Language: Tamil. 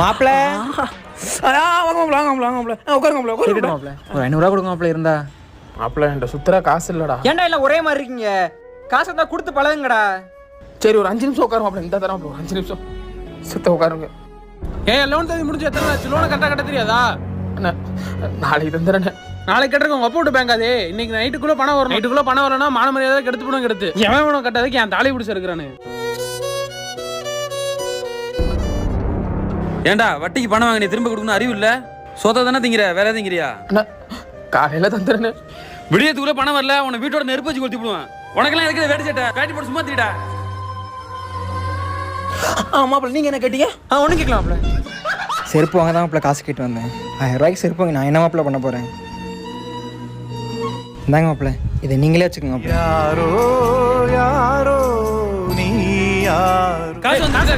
மாப்பிள்ள வாங்க வாங்க மாப்பிள வாங்க மாப்பிள. உட்காருங்க மாப்பிள உட்காருங்க மாப்பிள்ள ஒரு ஐநூறுரூவா கொடுங்க மாப்பிள்ள இருந்தா. மாப்பிள என்கிட்ட சுத்தரா காசு இல்லடா. ஏன்டா எல்லாம் ஒரே மாதிரி இருக்கீங்க? காசு இருந்தா கொடுத்து பழகுங்கடா. சரி ஒரு அஞ்சு நிமிஷம் உட்காரு மாப்பிள இந்த தரம் அஞ்சு நிமிஷம். சித்த உட்காருங்க. ஏன் லோன் தேதி முடிஞ்சு எத்தனை ஆச்சு? லோனை கரெக்டாக கட்ட தெரியாதா? அண்ணா, நாளைக்கு தந்துடுறேண்ணே நாளைக்கு கட்டுறக்கு உங்க அப்பா விட்டு பேங்க் அது. இன்னைக்கு நைட்டுக்குள்ள பணம் வரும் நைட்டுக்குள்ள பணம் வரலன்னா மான மரியாதை கெடுத்து போடும் கெடுத்து. எவன் வேணும் கட்டாததுக்கு என் தாலி பிடிச்சி ஏன்டா வட்டிக்கு பணம் வாங்கினி திரும்ப கொடுக்கணும் அறிவு இல்ல? சொத்தை தானே திங்கிற வேற திங்கிறியா? அண்ணா காலையில தந்துடுறேண்ணே விடியத்துக்குள்ள பணம் வரல உன்னை வீட்டோட நெருப்பு வச்சு கொளுத்தி விடுவேன். உனக்கெல்லாம் இருக்கிற வேடி சட்டை? வேட்டி போட்டு சும்மா திடா ஆ மாப்பிள நீங்க என்ன கேட்டீங்க? ஆ ஒன்றும் கேட்கலாம் மாப்பிள்ள. செருப்பு வாங்க தான் மாப்பிள்ள காசு கேட்டு வந்தேன். ஆயிரம் ரூபாய்க்கு செருப்பு வாங்கி நான் என்ன மாப்பிள்ள பண்ண போகிறேன் இந்தாங்க மாப்பிள்ள இதை நீங்களே வச்சுக்கோங்க மாப்பிள்ள. யாரோ யாரோ நீ யார்? காசு வந்து